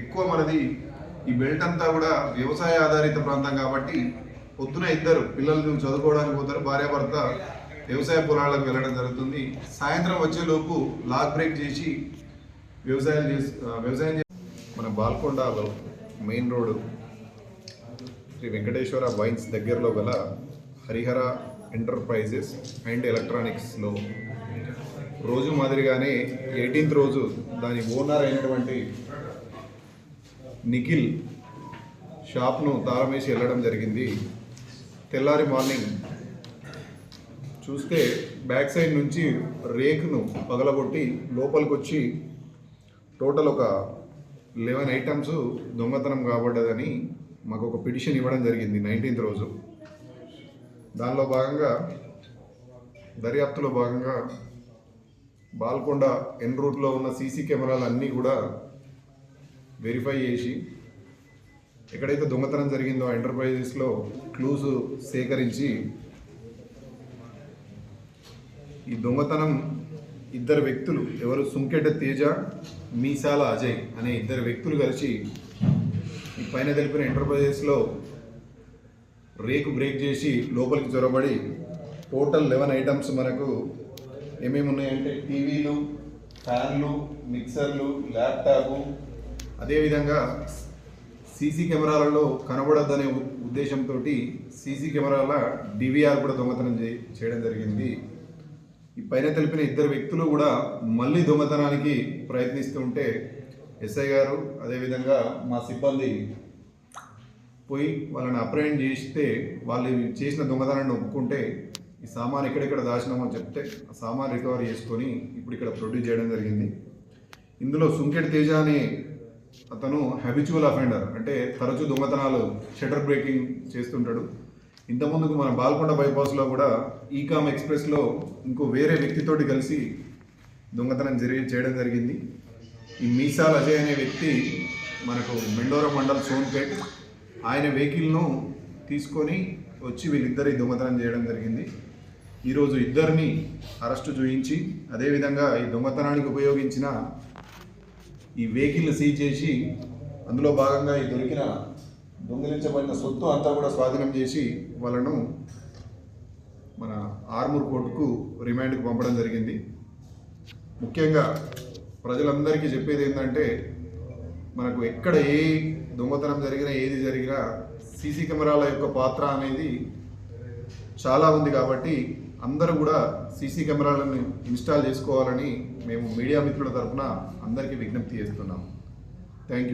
ఎక్కువ మనది ఈ బెల్ట్ అంతా కూడా వ్యవసాయ ఆధారిత ప్రాంతం కాబట్టి పొద్దున ఇద్దరు పిల్లలు చదువుకోవడానికి పోతారు. భార్యాభర్త వ్యవసాయ పొలాలకు వెళ్ళడం జరుగుతుంది. సాయంత్రం వచ్చేలోపు లాక్ బ్రేక్ చేసి వ్యవసాయం చేసి వ్యవసాయం మన బాల్కొండలో main road Shri Venkateshwara wines దగ్గరలో గల హరిహర ఎంటర్ప్రైజెస్ అండ్ ఎలక్ట్రానిక్స్లో రోజు మాదిరిగానే ఎయిటీన్త్ రోజు దాని ఓనర్ అయినటువంటి నిఖిల్ షాప్ను తారమేసి వెళ్ళడం జరిగింది. తెల్లారి మార్నింగ్. చూస్తే బ్యాక్ సైడ్ నుంచి రేకును పగలగొట్టి లోపలికి వచ్చి టోటల్ ఒక లెవెన్ ఐటమ్స్ దొంగతనం కాబడ్డదని మాకు ఒక పిటిషన్ ఇవ్వడం జరిగింది నైన్టీన్త్ రోజు. దానిలో భాగంగా దర్యాప్తులో భాగంగా బాల్కొండ ఎన్ రూట్లో ఉన్న సీసీ కెమెరాలు అన్నీ కూడా వెరిఫై చేసి ఎక్కడైతే దొంగతనం జరిగిందో ఎంటర్ప్రైజెస్లో క్లూస్ సేకరించి ఈ దొంగతనం ఇద్దరు వ్యక్తులు ఎవరు సుంకెట తేజ మీసాల అజయ్ అనే ఇద్దరు వ్యక్తులు కలిసి ఈ పైన తెలిపిన ఎంటర్ప్రైజెస్లో రేకు బ్రేక్ చేసి లోపలికి చొరబడి టోటల్ లెవెన్ ఐటమ్స్ మనకు ఏమేమి ఉన్నాయంటే టీవీలు ఫ్యాన్లు మిక్సర్లు ల్యాప్టాప్ అదేవిధంగా సీసీ కెమెరాలలో కనబడద్దనే ఉద్దేశంతో సీసీ కెమెరాల డివిఆర్ కూడా దొంగతనం చే- చేయడం జరిగింది. ఈ పైన తెలిపిన ఇద్దరు వ్యక్తులు కూడా మళ్ళీ దొంగతనానికి ప్రయత్నిస్తుంటే ఎస్ఐ గారు అదేవిధంగా మా సిబ్బంది పోయి వాళ్ళని అప్రహెండ్ చేస్తే వాళ్ళు చేసిన దొంగతనాన్ని ఒప్పుకుంటే ఈ సామాన్ ఎక్కడెక్కడ దాచినామో చెప్తే ఆ సామాన్ రికవర్ చేసుకొని ఇప్పుడు ఇక్కడ ప్రొడ్యూస్ చేయడం జరిగింది. ఇందులో సుంకెట్ తేజ అనే అతను హ్యాబిచువల్ అఫెండర్ అంటే తరచూ దొంగతనాలు షటర్ బ్రేకింగ్ చేస్తుంటాడు. ఇంతకుముందుకు మన బాల్కొండ బైపాస్లో కూడా ఈకామ్ ఎక్స్ప్రెస్లో ఇంకో వేరే వ్యక్తితోటి కలిసి దొంగతనం జరిగి చేయడం జరిగింది. ఈ మీసాల్ అజయ్ అనే వ్యక్తి మనకు మెండోరా మండల్ సోన్పేట్. ఆయన వెహికల్ను తీసుకొని వచ్చి వీళ్ళిద్దరి దొంగతనం చేయడం జరిగింది. ఈరోజు ఇద్దరిని అరెస్టు చూయించి అదేవిధంగా ఈ దొంగతనానికి ఉపయోగించిన ఈ వెహికల్ని సీజ్ చేసి అందులో భాగంగా ఈ దొరికిన దొంగిలించబడిన సొత్తు అంతా కూడా స్వాధీనం చేసి వాళ్ళను మన ఆర్మూర్ కోర్టుకు రిమాండ్కి పంపడం జరిగింది. ముఖ్యంగా ప్రజలందరికీ చెప్పేది ఏంటంటే మనకు ఎక్కడ ఏ దొంగతనం జరిగినా ఏది జరిగినా సీసీ కెమెరాల యొక్క పాత్ర అనేది చాలా ఉంది కాబట్టి అందరూ కూడా సీసీ కెమెరాలను ఇన్స్టాల్ చేసుకోవాలని మేము మీడియా మిత్రుల తరఫున అందరికీ విజ్ఞప్తి చేస్తున్నాం. Thank you.